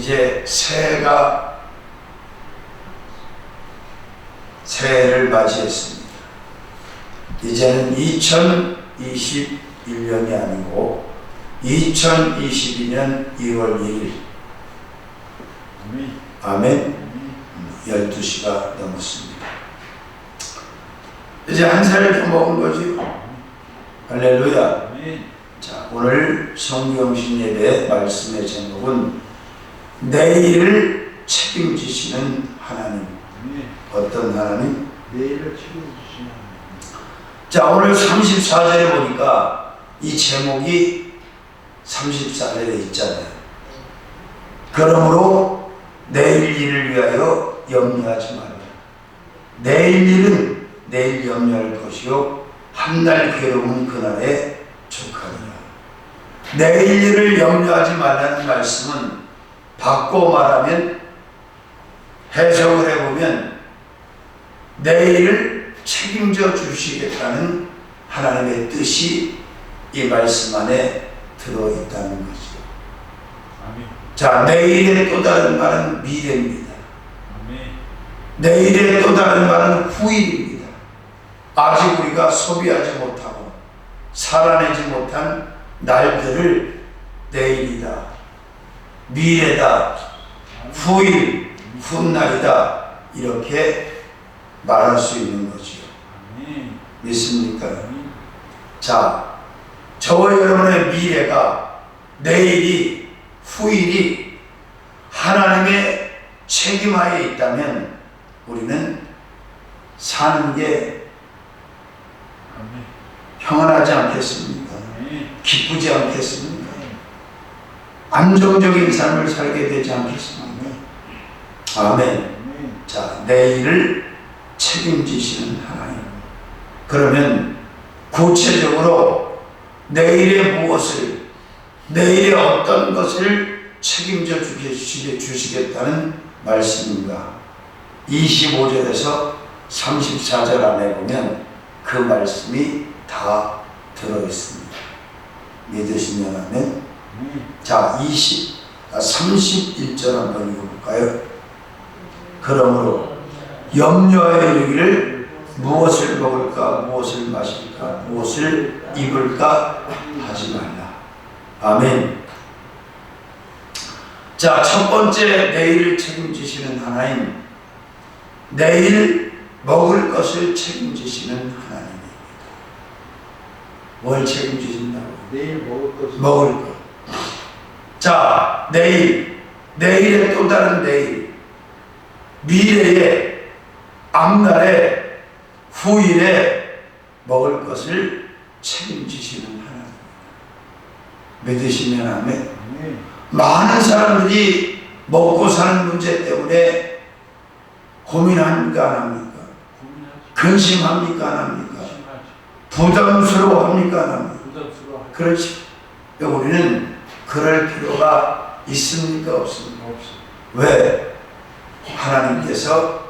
이제 새해가 새해를 맞이했습니다. 이제는 2021년이 아니고 2022년 2월 1일 아멘 12시가 넘었습니다. 이제 한 살을 더 먹은 거지요. 할렐루야. 자, 오늘 성경신 예배 말씀의 제목은 내일을 책임지시는 하나님. 어떤 하나님? 내일을 책임지시는 자, 오늘 34절에 보니까 이 제목이 34절에 있잖아요. 그러므로 내일 일을 위하여 염려하지 말라. 내일 일은 내일 염려할 것이요. 한 날 괴로운 그날에 족하니라. 내일 일을 염려하지 말라는 말씀은 바꿔 말하면 해석을 해보면 내일을 책임져 주시겠다는 하나님의 뜻이 이 말씀 안에 들어있다는 거죠. 아멘. 자, 내일의 또 다른 말은 미래입니다. 아멘. 내일의 또 다른 말은 후일입니다. 아직 우리가 소비하지 못하고 살아내지 못한 날들을 내일이다, 미래다, 후일, 훗날이다 이렇게 말할 수 있는 거지요. 믿습니까? 자, 저와 여러분의 미래가 내일이 후일이 하나님의 책임하에 있다면 우리는 사는 게. 평안하지 않겠습니까? 기쁘지 않겠습니까? 안정적인 삶을 살게 되지 않겠습니까? 아멘. 아멘. 자, 내 일을 책임지시는 하나님. 그러면 구체적으로 내일의 무엇을, 내일의 어떤 것을 책임져 주시겠다는 말씀입니다. 25절에서 34절 안에 보면 그 말씀이 다 들어있습니다. 믿으시면 아멘. 자, 20, 아, 31절 한번 읽어볼까요? 그러므로 염려에 이르기를 무엇을 먹을까, 무엇을 마실까, 무엇을 입을까 하지 말라. 아멘. 자, 첫 번째 내일을 책임지시는 하나님. 내일 먹을 것을 책임지시는 하나님입니다. 뭘 책임지신다고? 내일 먹을 것을 먹을 것. 자, 내일, 내일의 또 다른 내일, 미래의 앞날에, 후일에 먹을 것을 책임지시는 하나님. 믿으시면 아멘. 많은 사람들이 먹고 사는 문제 때문에 고민합니까, 안 합니까? 근심합니까, 안 합니까? 부담스러워합니까, 안 합니까? 부담스러워. 그렇지. 우리는 그럴 필요가 있습니까, 없습니까? 왜? 하나님께서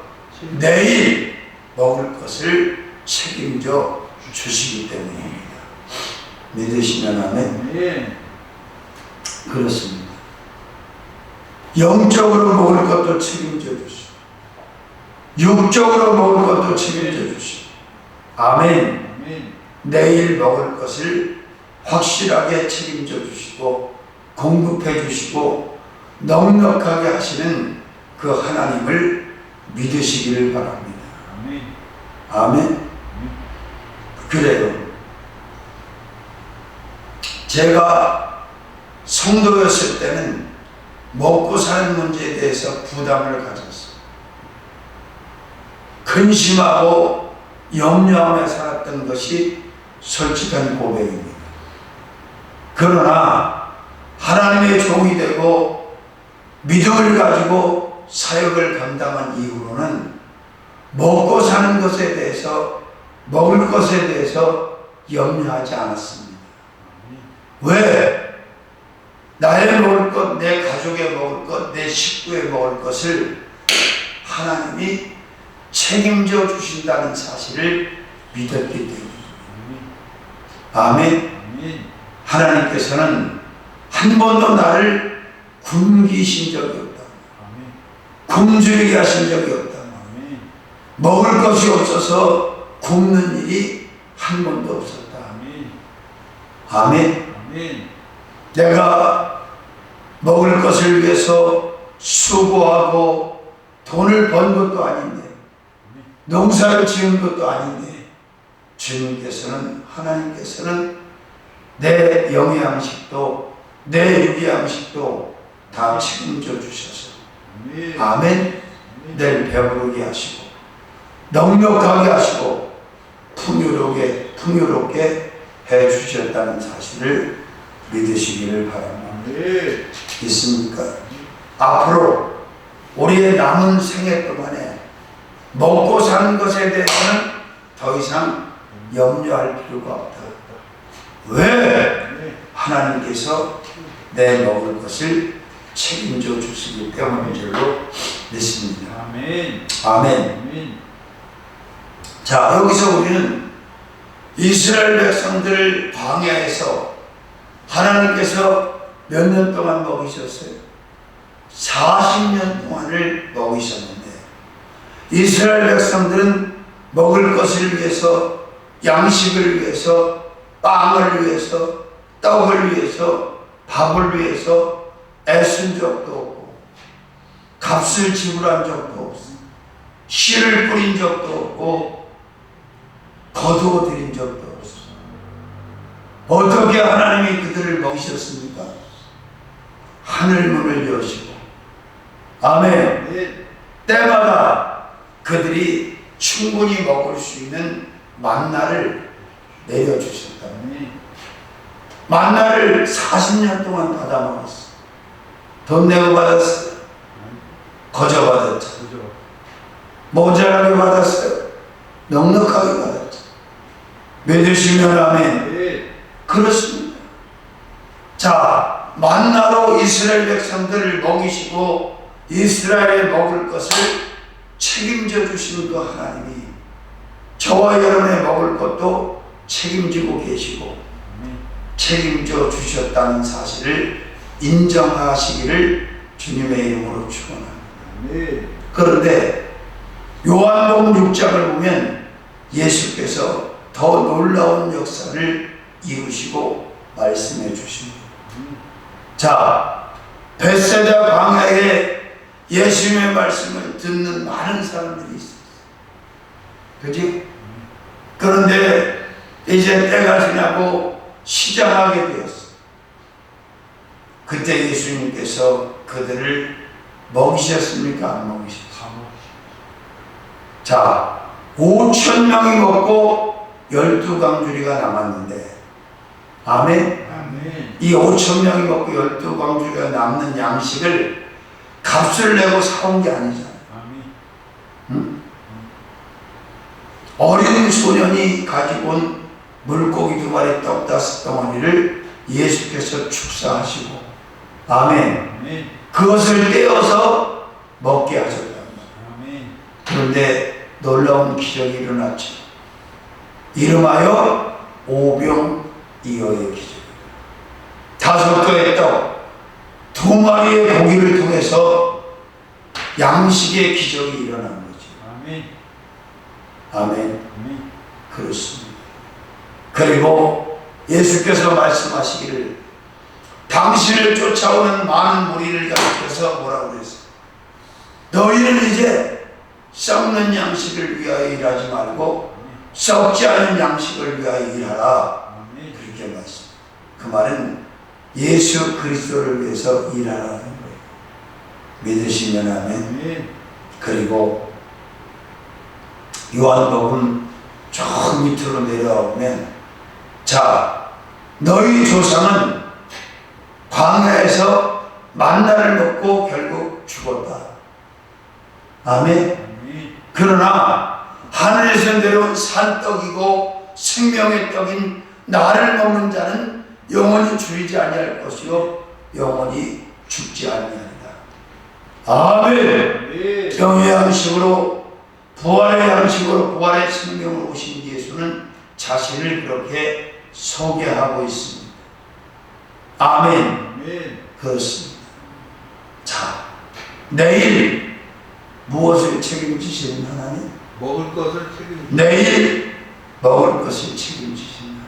내일 먹을 것을 책임져 주시기 때문입니다. 믿으시면 아멘. 그렇습니다. 영적으로 먹을 것도 책임져 주시고, 육적으로 먹을 것도 책임져 주시고, 아멘. 아멘. 내일 먹을 것을 확실하게 책임져 주시고 공급해 주시고 넉넉하게 하시는 그 하나님을 믿으시기를 바랍니다. 아멘. 아멘. 그래요. 제가 성도였을 때는 먹고 사는 문제에 대해서 부담을 가졌어요. 근심하고 염려하며 살았던 것이 솔직한 고백입니다. 그러나 하나님의 종이 되고 믿음을 가지고 사역을 감당한 이후로는 먹고 사는 것에 대해서 먹을 것에 대해서 염려하지 않았습니다. 왜? 나의 먹을 것, 내 가족의 먹을 것, 내 식구의 먹을 것을 하나님이 책임져 주신다는 사실을 믿었기 때문입니다. 아멘. 하나님께서는 한 번도 나를 굶기신 적이 없다. 굶주리게 하신 적이 없다. 먹을 것이 없어서 굶는 일이 한 번도 없었다. 아멘. 내가 먹을 것을 위해서 수고하고 돈을 번 것도 아닌데 농사를 지은 것도 아닌데 주님께서는 하나님께서는 내 영양식도 내 유기양식도 다 책임져 주셔서 아멘. 늘 배부르게 하시고 넉넉하게 하시고 풍요롭게 풍요롭게 해 주셨다는 사실을 믿으시기를 바랍니다. 있습니까? 앞으로 우리의 남은 생애 동안에 먹고 사는 것에 대해서는 더 이상 염려할 필요가 없다. 왜? 하나님께서 내 먹을 것을 책임져 주시기 때문인 줄로 믿습니다. 아멘. 아멘. 자, 여기서 우리는 이스라엘 백성들을 광야에서 하나님께서 몇 년 동안 먹이셨어요? 40년 동안을 먹이셨는데 이스라엘 백성들은 먹을 것을 위해서 양식을 위해서 빵을 위해서 떡을 위해서 밥을 위해서 애쓴 적도 없고 값을 지불한 적도 없어 씨를 뿌린 적도 없고 거두어 드린 적도 없어 어떻게 하나님이 그들을 먹이셨습니까? 하늘 문을 여시고 아멘 아멘. 때마다 그들이 충분히 먹을 수 있는 만나를 내려주셨다. 만나를 40년 동안 받아 먹었어. 돈 내고 받았어요. 거저 받았죠. 모자라게 받았어요. 넉넉하게 받았죠. 믿으시면 아멘. 아멘. 그렇습니다. 자, 만나로 이스라엘 백성들을 먹이시고 이스라엘에 먹을 것을 책임져 주시는 그 하나님이 저와 여러분의 먹을 것도 책임지고 계시고. 책임져 주셨다는 사실을 인정하시기를 주님의 이름으로 축원합니다. 그런데 요한복음 6장을 보면 예수께서 더 놀라운 역사를 이루시고 말씀해 주십니다. 자, 베세다 광야에 예수님의 말씀을 듣는 많은 사람들이 있었어요. 그지? 그런데 이제 때가 지나고 시장하게 되었어. 그때 예수님께서 그들을 먹이셨습니까? 안 먹이셨어요? 감옥. 자, 5천 명이 먹고 열두 강주리가 남았는데, 아멘. 아멘. 이 5천 명이 먹고 열두 강주리가 남는 양식을 값을 내고 사온 게 아니잖아요. 아멘. 어린 소년이 가지고 온 물고기 두 마리 떡 다섯 덩어리를 예수께서 축사하시고, 아멘. 아멘. 그것을 떼어서 먹게. 아멘. 그런데 놀라운 기적이 일어났죠. 이름하여 오병이어의 기적. 다섯 개의 떡, 두 마리의 고기를 통해서 양식의 기적이 일어난 거죠. 아멘. 아멘. 아멘. 그렇습니다. 그리고 예수께서 말씀하시기를 당신을 쫓아오는 많은 무리를 가르쳐서 뭐라고 그랬어요? 너희는 이제 썩는 양식을 위하여 일하지 말고 썩지 않은 양식을 위하여 일하라. 그렇게 말씀. 그 말은 예수 그리스도를 위해서 일하라는 거예요. 믿으시면. 아멘. 그리고 요한복음 저 밑으로 내려오면 자 너희 조상은 광야에서 만나를 먹고 결국 죽었다. 아멘. 그러나 하늘에서 내려온 산떡이고 생명의 떡인 나를 먹는 자는 영원히 줄이지 아니할 것이요 영원히 죽지 아니하리라. 아멘. 영의 양식으로 부활의 양식으로 부활의 생명으로 오신 예수는 자신을 그렇게 소개하고 있습니다. 아멘. 아멘. 그렇습니다. 내일 무엇을 책임지시는 하나님? 먹을 것을 책임. 내일 먹을 것을 책임지신다.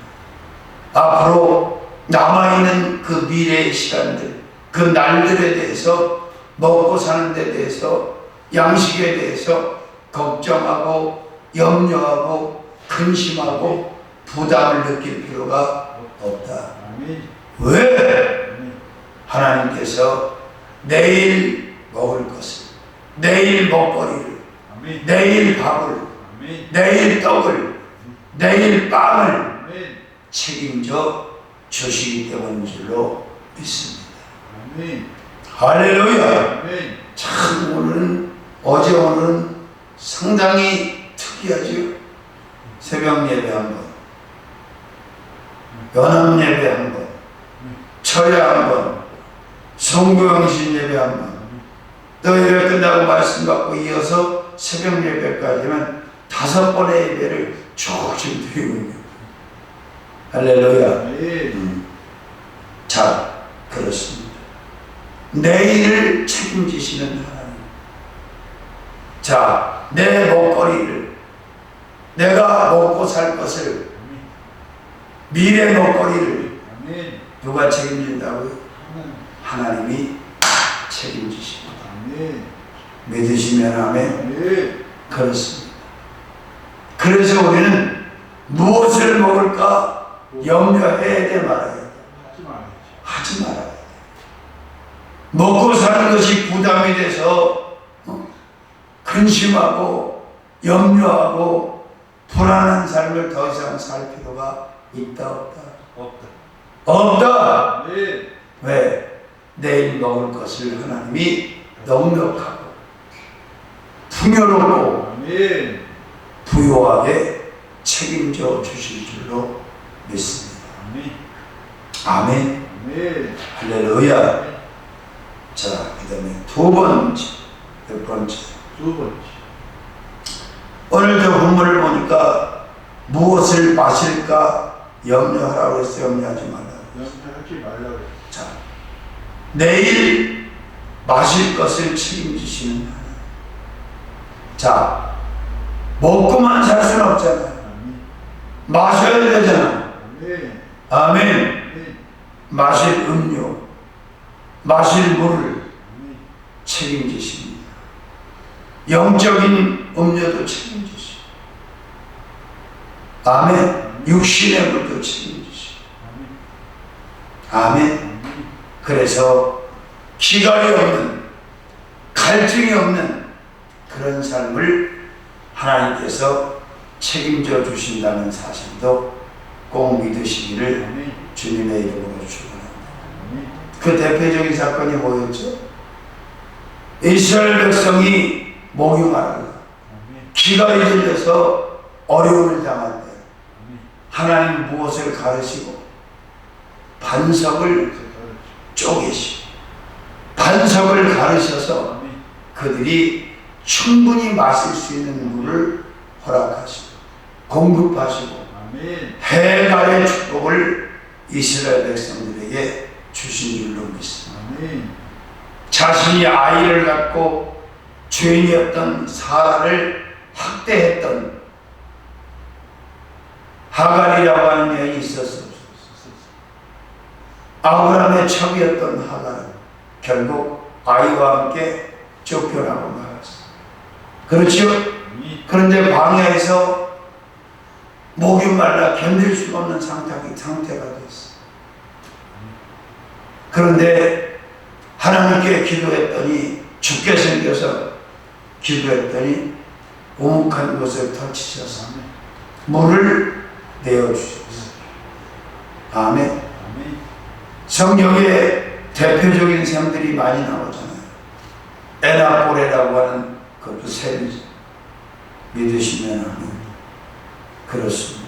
앞으로 남아있는 그 미래의 시간들, 그 날들에 대해서 먹고 사는 데 대해서 양식에 대해서 걱정하고 염려하고 근심하고 부담을 느낄 필요가 없다. 왜? 하나님께서 내일 먹을 것을, 내일 먹거리를. 내일 밥을. 내일 떡을, 내일 빵을. 책임져 주시기 때문인 줄로 믿습니다. 할렐루야! 참 오늘은 어제 오늘은 상당히 특이하죠. 새벽 예배 한 번, 연합 예배 한 번, 철야 한 번, 성구영신 예배 한 번. 또 예배 끝나고 말씀 받고 이어서 새벽 예배까지는 다섯 번의 예배를 조금 드리군요. 할렐루야. 아멘. 음. 자, 그렇습니다. 내일을 책임지시는 하나님. 자, 내 먹거리를, 내가 먹고 살 것을, 미래 먹거리를 아멘. 누가 책임진다고요? 하나님. 하나님이 책임지십니다. 아멘. 믿으시면 아멘. 아멘. 그렇습니다. 그래서 우리는 무엇을 먹을까 염려해야 돼 말아야 돼. 하지 말아야 돼. 먹고 사는 것이 부담이 돼서 어? 근심하고 염려하고 불안한 삶을 더 이상 살 필요가 있다 없다. 없다. 없다. 아멘. 왜? 내일 먹을 것을 하나님이 넉넉하고 풍요롭고 아멘. 부유하게 책임져 주실 줄로 믿습니다. 아멘. 아멘. 아멘. 할렐루야. 자, 그 다음에 두 번째, 몇 번째. 두 번째. 오늘도 본문을 보니까 무엇을 마실까 염려하라고 해서 염려하지 말라고. 연패하지 말라고 했어. 자, 내일 마실 것을 책임지시는 하나님. 자, 먹고만 살 수는 없잖아요. 아멘. 마셔야 되잖아. 아멘. 아멘. 아멘. 마실 음료, 마실 물을 아멘. 책임지십니다. 영적인 음료도 책임지시고, 아멘. 육신의 물도 책임지시고, 아멘. 그래서 기갈이 없는, 갈증이 없는 그런 삶을 하나님께서 책임져 주신다는 사실도 꼭 믿으시기를. 주님의 이름으로 축원합니다. 그 대표적인 사건이 뭐였죠? 이스라엘 백성이 아멘. 기갈이 들려서 어려움을 아멘. 하나님 무엇을 가르치고 반석을 쪼개시고 반석을 가르쳐서 아멘. 그들이 충분히 마실 수 있는 물을 허락하시고 공급하시고. 해갈의 축복을 이스라엘 백성들에게 주신 줄로 믿습니다. 자신이 아이를 갖고 죄인이었던 사라를 학대했던 하갈이라고 하는 여인이 있었어. 아브라함의 첩이었던 하갈은 결국 아이와 함께 쫓겨나고 말았어. 그렇죠? 그런데 광야에서 목이 말라 견딜 수가 없는 상태가, 상태가 됐어. 그런데 하나님께 기도했더니 죽게 생겨서 기도했더니 오목한 곳을 터치셔서. 물을 내어주셨어. 아멘. 아멘. 성경에 대표적인 샘들이 많이 나오잖아요. 에나포레라고 하는 그것도 샘이죠. 믿으시면 아멘. 그렇습니다.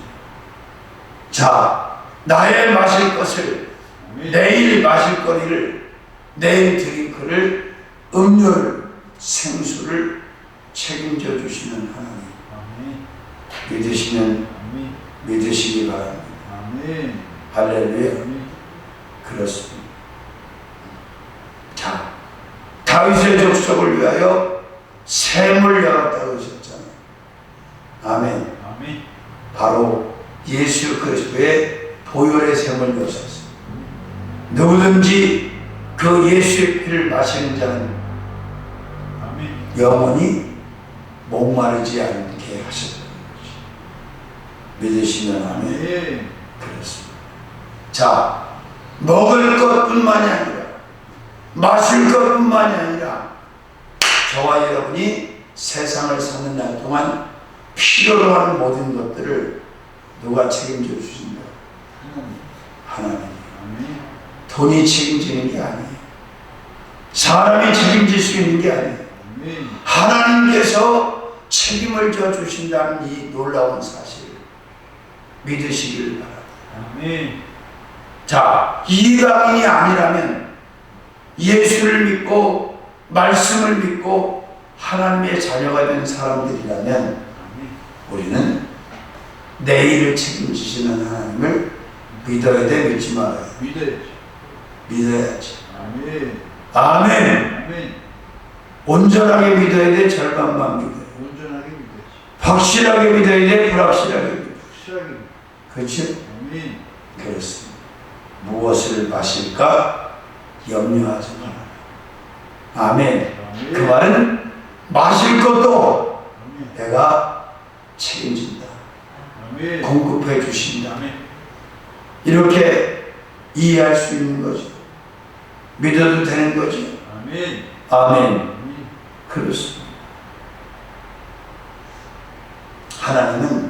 자, 나의 마실 것을. 내일 마실 거리를, 내일 드링크를, 음료를, 생수를 책임져 주시는 하나님. 믿으시면. 믿으시기 바랍니다. 아멘. 할렐루야. 아멘. 그렇습니다. 자, 다 다윗의 족속을 위하여 샘을 열었다고 하셨잖아요. 아멘. 아멘. 바로 예수 그리스도의 보혈의 샘을 여셨어요. 누구든지 그 예수의 피를 마시는 자는 아멘. 영원히 목마르지 거지. 믿으시면 아멘. 아멘. 그렇습니다. 자, 먹을 것뿐만이 아니라 마실 것뿐만이 아니라 저와 여러분이 세상을 사는 날 동안 필요로 하는 모든 것들을 누가 책임져 주신다? 하나님. 하나님. 돈이 책임지는 게 아니에요. 사람이 책임질 수 있는 게 아니에요. 하나님께서 책임을 져 주신다는 이 놀라운 사실을 믿으시길 바랍니다. 아멘. 자, 이방인이 아니라면 예수를 믿고 말씀을 믿고 하나님의 자녀가 된 사람들이라면. 우리는 내일을 책임지시는 하나님을 믿어야 돼, 믿지 말아야 돼. 믿어야지. 믿어야지. 아멘. 아멘. 아멘. 온전하게 믿어야 돼, 절반만 믿어야 돼. 온전하게 믿어야지. 확실하게 믿어야 돼, 불확실하게 믿어야 돼. 그렇지? 아멘. 그렇습니다. 무엇을 마실까 염려하지 마라. 아멘. 아멘. 그 말은 마실 것도. 내가 책임진다. 공급해 주신다. 이렇게 이해할 수 있는 거죠. 믿어도 되는 거죠. 아멘. 그렇습니다. 하나님은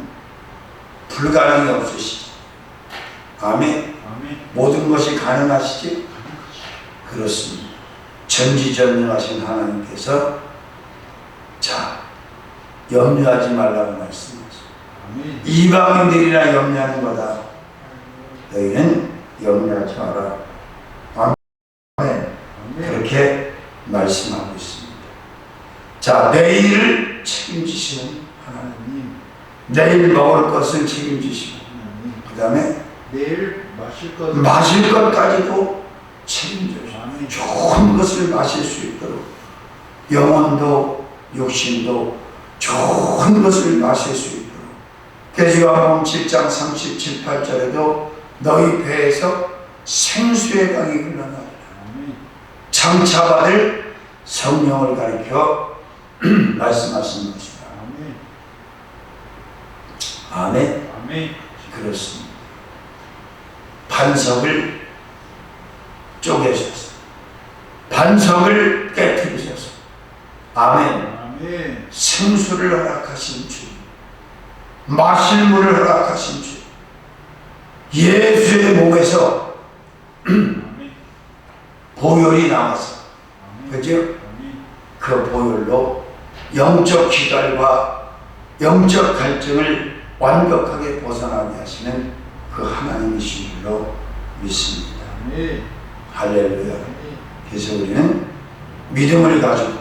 불가능이 없으시죠. 아멘. 아멘. 모든 것이 가능하시죠? 그렇습니다. 전지전능하신 하나님께서 자 염려하지 말라고. 아멘. 이방인들이나 염려하는 거다. 너희는 염려하지 마라. 아멘. 아멘. 그렇게 말씀하고 있습니다. 자, 내일을 책임지시는 하나님. 내일 먹을 것을 책임지시고. 그 다음에 내일 마실 것. 마실 것까지도 책임져주시고. 좋은 것을 마실 수 있도록, 영혼도, 육신도 좋은 것을 마실 수 있도록. 계시관봉 7장 37, 8절에도 너희 배에서 생수의 강이 흘러나오리라. 아멘. 장차 받을 성령을 가리켜 말씀하신 것이다. 아멘. 아멘. 그렇습니다. 반석을 쪼개셔서 반석을 깨뜨리셔서 아멘. 아멘. 생수를 허락하신 주, 마실 물을 허락하신 주, 예수의 몸에서. 보혈이 나와서. 그죠? 그 보혈로 영적 기갈과 영적 갈증을 완벽하게 벗어나게 하시는 그 하나님이신 줄로 믿습니다. 아멘. 할렐루야. 아멘. 그래서 우리는 믿음을 가지고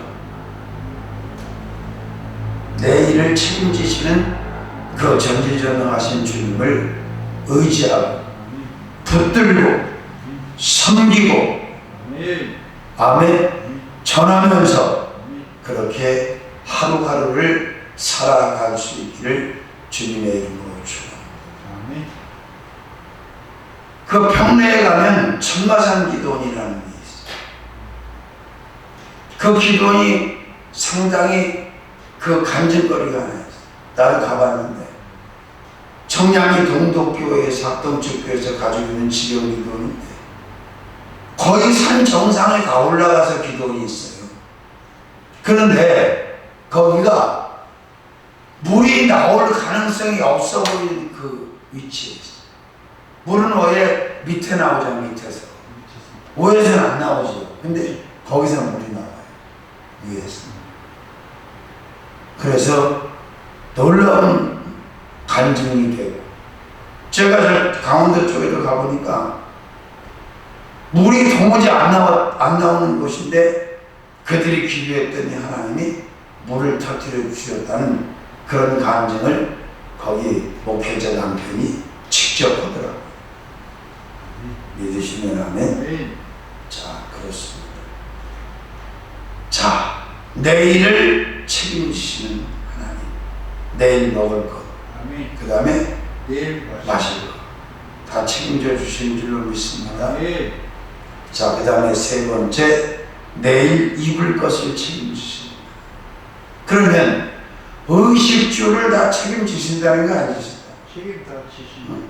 내 일을 책임지시는 그 전지전능하신 주님을 의지하고. 붙들고 섬기고 아멘. 아멘. 전하면서. 그렇게 하루하루를 살아갈 수 있기를 주님의 이름으로. 아멘. 그 평내에 가면 천마산 기도원이라는 게 있어요. 그 기도원이 상당히 그 간증거리가 하나 있어요. 나도 가봤는데 청량리 동독교회 사동측 교회에서 가지고 있는 지경 기도원인데 거의 산 정상에 다 올라가서 기도원이 있어요. 그런데 거기가 물이 나올 가능성이 없어 보이는 그 위치에 있어요. 물은 왜 밑에 나오잖아 밑에서. 위에서는 안 나오죠. 근데 거기서 물이 나와요. 위에서. 그래서 놀라운 간증이 되고 제가 저 강원도 쪽에도 가보니까 물이 도무지 안 나와 안 나오는 곳인데 그들이 기도했더니 하나님이 물을 터뜨려 주셨다는 그런 간증을 거기 목회자 남편이 직접 하더라고요. 믿으시면 아멘. 아멘. 자, 그렇습니다. 내일을 책임지시는 하나님. 내일 먹을 것. 그 다음에 내일 마실 것. 다 책임져 주시는 줄로 믿습니다. 아멘. 자, 그 다음에 세 번째, 내일 입을 것을 책임지십니다. 그러면 의식주를 다 책임지신다는 거 아니죠? 책임 다 지시는.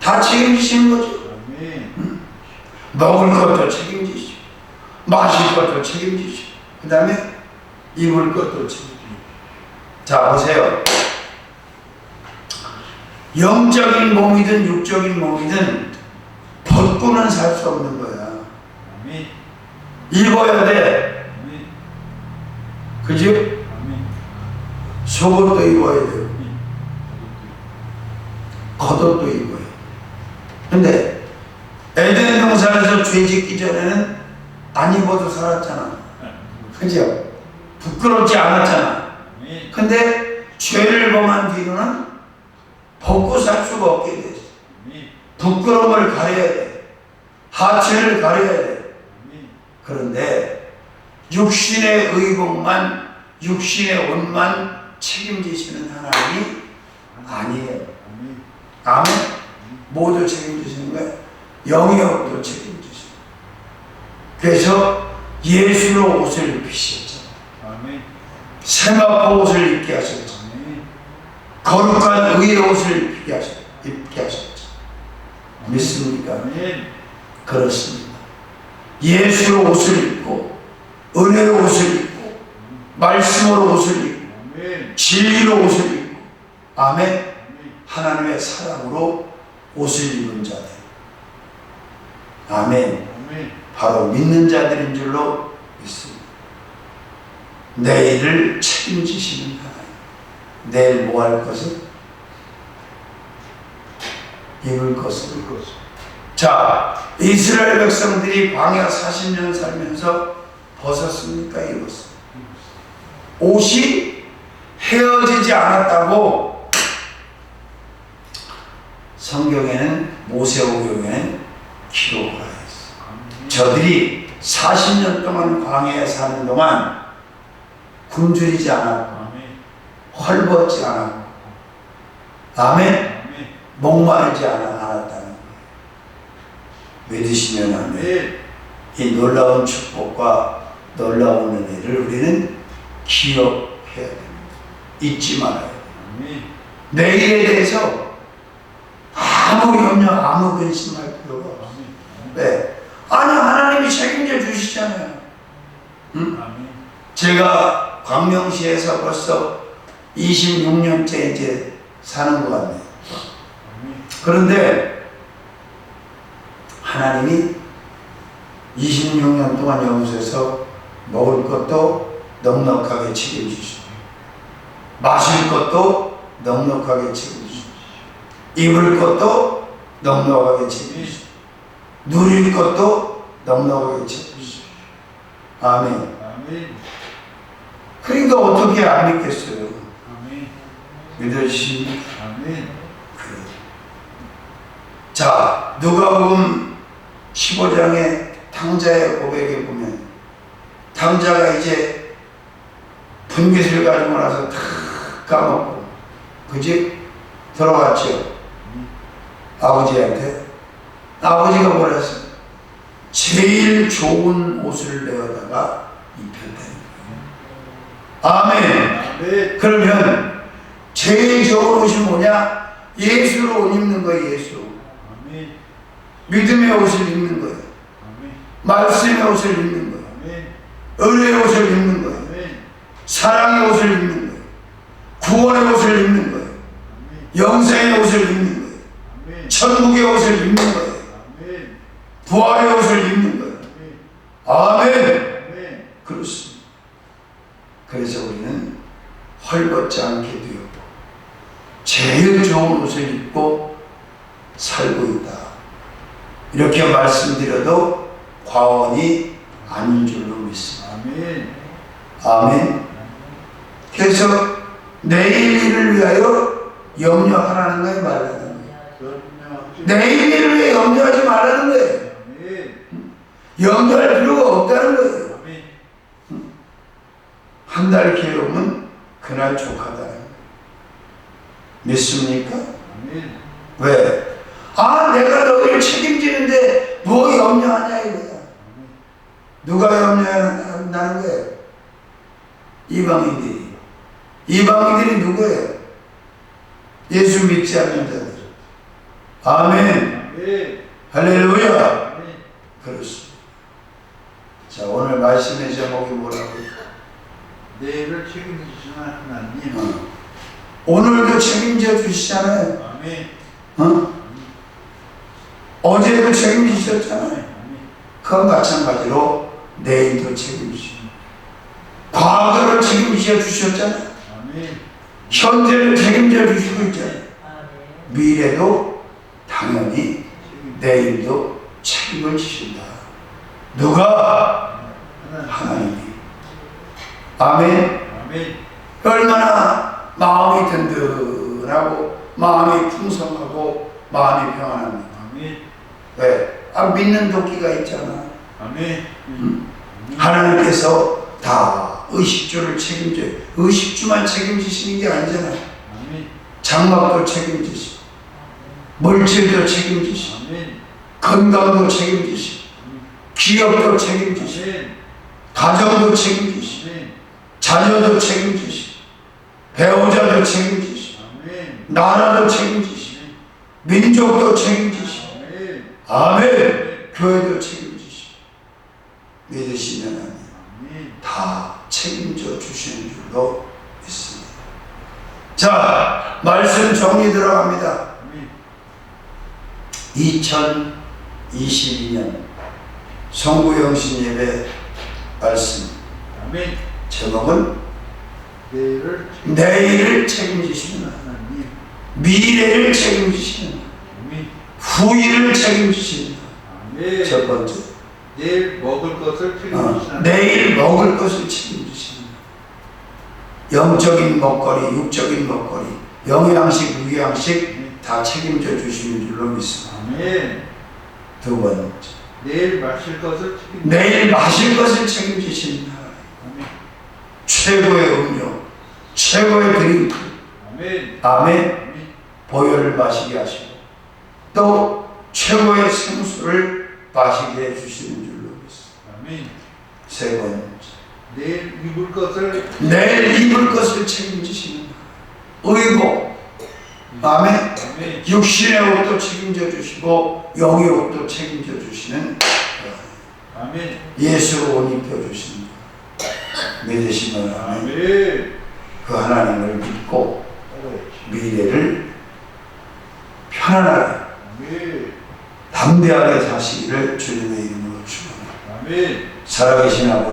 다 책임지시는 거죠. 아멘. 먹을 것도 책임지시고, 마실 것도 책임지시고, 그 다음에 입을 것도 책임지시고. 자, 보세요. 영적인 몸이든 육적인 몸이든 벗고는 살 수 없는 거야. 아멘. 입어야 돼. 아멘. 그지? 속옷도 입어야 돼요. 겉옷도 입어요. 근데 에덴 동산에서 죄 짓기 전에는 안 입어도 살았잖아. 그죠? 부끄럽지 않았잖아. 근데 죄를 범한 뒤로는 벗고 살 수가 없게 됐어. 부끄러움을 가려야 돼. 하체를 가려야 돼. 그런데 육신의 의복만, 육신의 옷만 책임지시는 하나님이 아니에요. 아멘. 모두 책임지시는 거예요. 영역도 책임지시고. 그래서 예수로 옷을 입히셨죠. 아멘. 세마포 옷을 입게 하셨죠. 거룩한 의의 옷을 입게 하셨, 입게 하셨죠. 믿습니까? 아멘. 그렇습니다. 예수로 옷을 입고, 은혜로 옷을 입고, 말씀으로 옷을 입고. 진리로 옷을 입고, 아멘. 하나님의 사랑으로 옷을 입은 자들. 아멘. 바로 믿는 자들인 줄로 믿습니다. 내일을 책임지시는 하나님. 내일 뭐 할 것은? 입을 것은. 그것. 자, 이스라엘 백성들이 광야 40년 살면서 벗었습니까? 입었습니까? 옷이 헤어지지 않았다고 성경에는 모세오경에는 기록을 하였어. 저들이 40년 동안 광야에 사는 동안 굶주리지 않았고. 헐벗지 않았고 아멘. 목마르지 않았다는 거예요. 믿으시면 아멘. 아멘. 이 놀라운 축복과 놀라운 은혜를 우리는 기억해야 됩니다. 잊지. 아멘. 내일에 대해서 아무 염려, 아무 근심할 필요가 없어요. 네. 아니, 하나님이 책임져 주시잖아요. 응? 제가 광명시에서 벌써 26년째 이제 사는 것 같네요. 그런데 하나님이 26년 동안 영수에서 먹을 것도 넉넉하게 책임주시고 마실 것도 넉넉하게 책임주시고 입을 것도 넉넉하게 책임주시고 누릴 것도 넉넉하게 책임주시고 아멘 아멘. 그러니까 어떻게 안 믿겠어요 아멘. 아멘. 그래요. 자, 누가복음 15장의 탕자의 고백에 보면 탕자가 이제 분깃을 가지고 나서 다 까먹고 그지? 들어갔죠. 아버지한테 아버지가 뭐라 했어? 제일 좋은 옷을 내어다가 입혔다는 거예요. 아멘. 아멘. 그러면 제일 좋은 옷이 뭐냐? 예수로 옷 입는 거예요, 예수. 아멘. 믿음의 옷을 입는 거예요. 아멘. 말씀의 옷을 입는 거예요. 아멘. 은혜의 옷을 입는 거예요. 아멘. 사랑의 옷을 입는 거예요. 구원의 옷을 입는 거예요. 영생의 옷을 입는 거예요. 천국의 옷을 입는 거예요. 부활의 옷을 입는 거예요. 아멘. 그렇습니다. 그래서 우리는 헐벗지 않게 되었고, 제일 좋은 옷을 입고 살고 있다. 이렇게 말씀드려도 과언이 아닌 줄로 믿습니다. 아멘. 아멘. 그래서 내일 일을 위하여 염려하라는 거예요, 말라는 거예요. 내일 일을 위해 염려하지 말라는 거예요. 염려할 필요가 없다는 거예요. 아멘. 날 괴로움은 그날 족하다. 믿습니까? 왜? 아, 내가 너희를 책임지는데 뭐 염려하냐 이거야. 누가 염려하는 거예요? 이방인들이. 이방인들이 누구예요? 예수 믿지 않는 자들. 아멘. 아멘. 할렐루야. 아멘. 그렇습니다. 자, 오늘 말씀의 제목이 뭐라고요? 내일을 책임지시는 하나님. 어. 오늘도 책임져 주시잖아요. 아멘. 어? 어제도 책임지셨잖아요. 그와 마찬가지로 내일도 책임지시고 과거를 책임져 주셨잖아요. 아멘. 현재를 책임져 주시고 있잖아요. 미래도 당연히. 내일도 책임을 지신다. 누가? 하나님. 하나님이. 아멘. 아멘. 얼마나 마음이 든든하고 마음이 풍성하고 마음이 평안합니다. 아멘. 왜? 아, 믿는 도끼가 있잖아. 아멘. 하나님께서 다 의식주를 책임져요. 의식주만 책임지시는 게 아니잖아. 장막도 책임지시고, 물질도 책임지시고. 건강도 책임지시고, 기업도 책임지시고. 가정도 책임지시고. 자녀도 책임지시고, 배우자도 책임지시고. 나라도 책임지시고, 민족도 책임지시고. 아멘! 교회도 책임지시고, 믿으시면 아멘. 다 책임져 주시는 줄로 믿습니다. 자, 말씀 정리 들어갑니다. 아멘. 2022년 성구영신 예배 말씀 아멘. 제목은 내일을 내일을 책임지시는 하나님. 미래를 책임지시는 하나님. 후일을 책임지시는 하나님. 첫 번째, 내일 먹을 것을 어, 책임지시는 내일 먹을 것을 책임지시는. 영적인 먹거리, 육적인 먹거리, 영양식, 유양식 다 책임져 주시는 줄로 믿습니다. 아멘. 두 번째, 내일 마실 것을 책임지시는 내일 마실 것을 하나님. 아멘. 최고의 음료, 최고의 드링크, 아멘. 아멘, 아멘. 보혈을 마시게 하시고, 또 최고의 생수를 마시게 해주시는 줄로 믿습니다. 세 번째, 내일 입을 것을 내일 입을 것을 책임지시는. 의복, 아멘. 육신의 옷도 책임져 주시고, 영의 옷도 책임져 주시는. 아멘. 예수로 옷 입혀 주시는 믿으시면 아멘. 아멘. 그 하나님을 믿고 미래를 편안하게 아멘. 담대하게 사시기를 주님의 이름으로 축원합니다. 살아계신 아버지